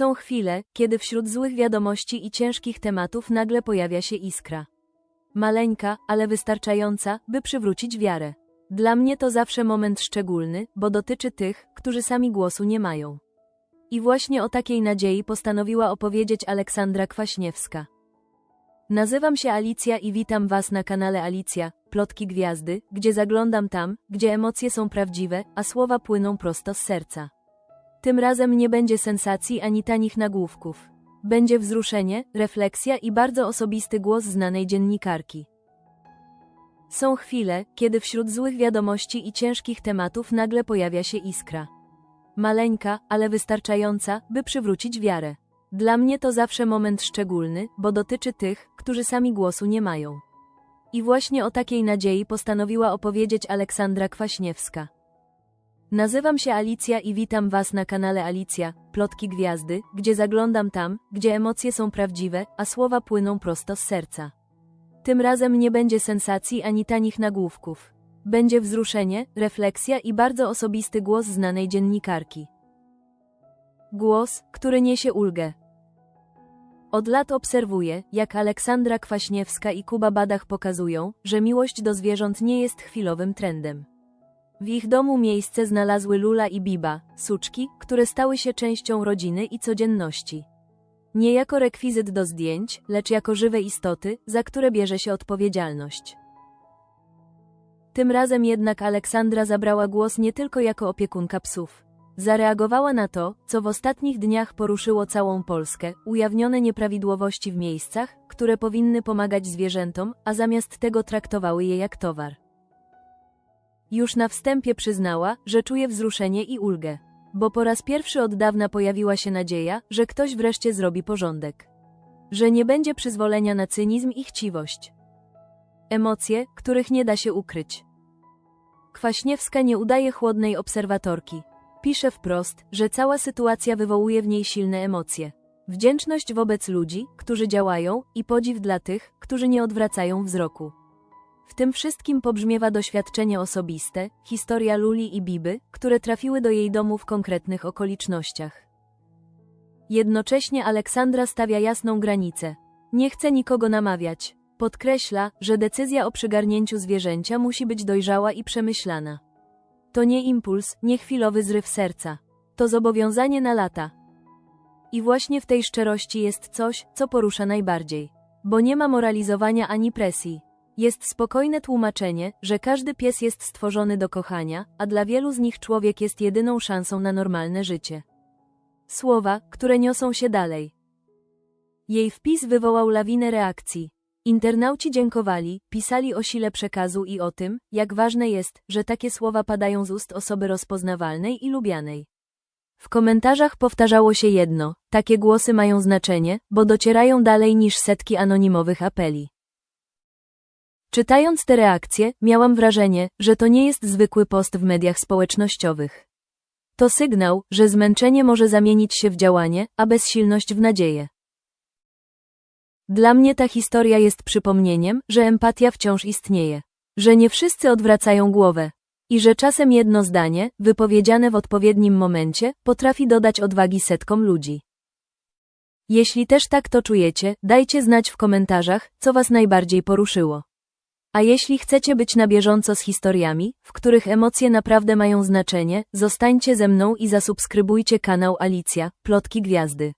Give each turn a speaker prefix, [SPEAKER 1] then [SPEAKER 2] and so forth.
[SPEAKER 1] Są chwile, kiedy wśród złych wiadomości i ciężkich tematów nagle pojawia się iskra. Maleńka, ale wystarczająca, by przywrócić wiarę. Dla mnie to zawsze moment szczególny, bo dotyczy tych, którzy sami głosu nie mają. I właśnie o takiej nadziei postanowiła opowiedzieć Aleksandra Kwaśniewska. Nazywam się Alicja i witam Was na kanale Alicja, Plotki Gwiazdy, gdzie zaglądam tam, gdzie emocje są prawdziwe, a słowa płyną prosto z serca. Tym razem nie będzie sensacji ani tanich nagłówków. Będzie wzruszenie, refleksja i bardzo osobisty głos znanej dziennikarki. Są chwile, kiedy wśród złych wiadomości i ciężkich tematów nagle pojawia się iskra. Maleńka, ale wystarczająca, by przywrócić wiarę. Dla mnie to zawsze moment szczególny, bo dotyczy tych, którzy sami głosu nie mają. I właśnie o takiej nadziei postanowiła opowiedzieć Aleksandra Kwaśniewska. Nazywam się Alicja i witam Was na kanale Alicja, Plotki Gwiazdy, gdzie zaglądam tam, gdzie emocje są prawdziwe, a słowa płyną prosto z serca. Tym razem nie będzie sensacji ani tanich nagłówków. Będzie wzruszenie, refleksja i bardzo osobisty głos znanej dziennikarki. Głos, który niesie ulgę. Od lat obserwuję, jak Aleksandra Kwaśniewska i Kuba Badach pokazują, że miłość do zwierząt nie jest chwilowym trendem. W ich domu miejsce znalazły Lula i Biba, suczki, które stały się częścią rodziny i codzienności. Nie jako rekwizyt do zdjęć, lecz jako żywe istoty, za które bierze się odpowiedzialność. Tym razem jednak Aleksandra zabrała głos nie tylko jako opiekunka psów. Zareagowała na to, co w ostatnich dniach poruszyło całą Polskę, ujawnione nieprawidłowości w miejscach, które powinny pomagać zwierzętom, a zamiast tego traktowały je jak towar. Już na wstępie przyznała, że czuje wzruszenie i ulgę. Bo po raz pierwszy od dawna pojawiła się nadzieja, że ktoś wreszcie zrobi porządek. Że nie będzie przyzwolenia na cynizm i chciwość. Emocje, których nie da się ukryć. Kwaśniewska nie udaje chłodnej obserwatorki. Pisze wprost, że cała sytuacja wywołuje w niej silne emocje. Wdzięczność wobec ludzi, którzy działają, i podziw dla tych, którzy nie odwracają wzroku. W tym wszystkim pobrzmiewa doświadczenie osobiste, historia Luli i Biby, które trafiły do jej domu w konkretnych okolicznościach. Jednocześnie Aleksandra stawia jasną granicę. Nie chce nikogo namawiać. Podkreśla, że decyzja o przygarnięciu zwierzęcia musi być dojrzała i przemyślana. To nie impuls, nie chwilowy zryw serca. To zobowiązanie na lata. I właśnie w tej szczerości jest coś, co porusza najbardziej. Bo nie ma moralizowania ani presji. Jest spokojne tłumaczenie, że każdy pies jest stworzony do kochania, a dla wielu z nich człowiek jest jedyną szansą na normalne życie. Słowa, które niosą się dalej. Jej wpis wywołał lawinę reakcji. Internauci dziękowali, pisali o sile przekazu i o tym, jak ważne jest, że takie słowa padają z ust osoby rozpoznawalnej i lubianej. W komentarzach powtarzało się jedno: takie głosy mają znaczenie, bo docierają dalej niż setki anonimowych apeli. Czytając te reakcje, miałam wrażenie, że to nie jest zwykły post w mediach społecznościowych. To sygnał, że zmęczenie może zamienić się w działanie, a bezsilność w nadzieję. Dla mnie ta historia jest przypomnieniem, że empatia wciąż istnieje, że nie wszyscy odwracają głowę i że czasem jedno zdanie, wypowiedziane w odpowiednim momencie, potrafi dodać odwagi setkom ludzi. Jeśli też tak to czujecie, dajcie znać w komentarzach, co Was najbardziej poruszyło. A jeśli chcecie być na bieżąco z historiami, w których emocje naprawdę mają znaczenie, zostańcie ze mną i zasubskrybujcie kanał Alicja, Plotki Gwiazdy.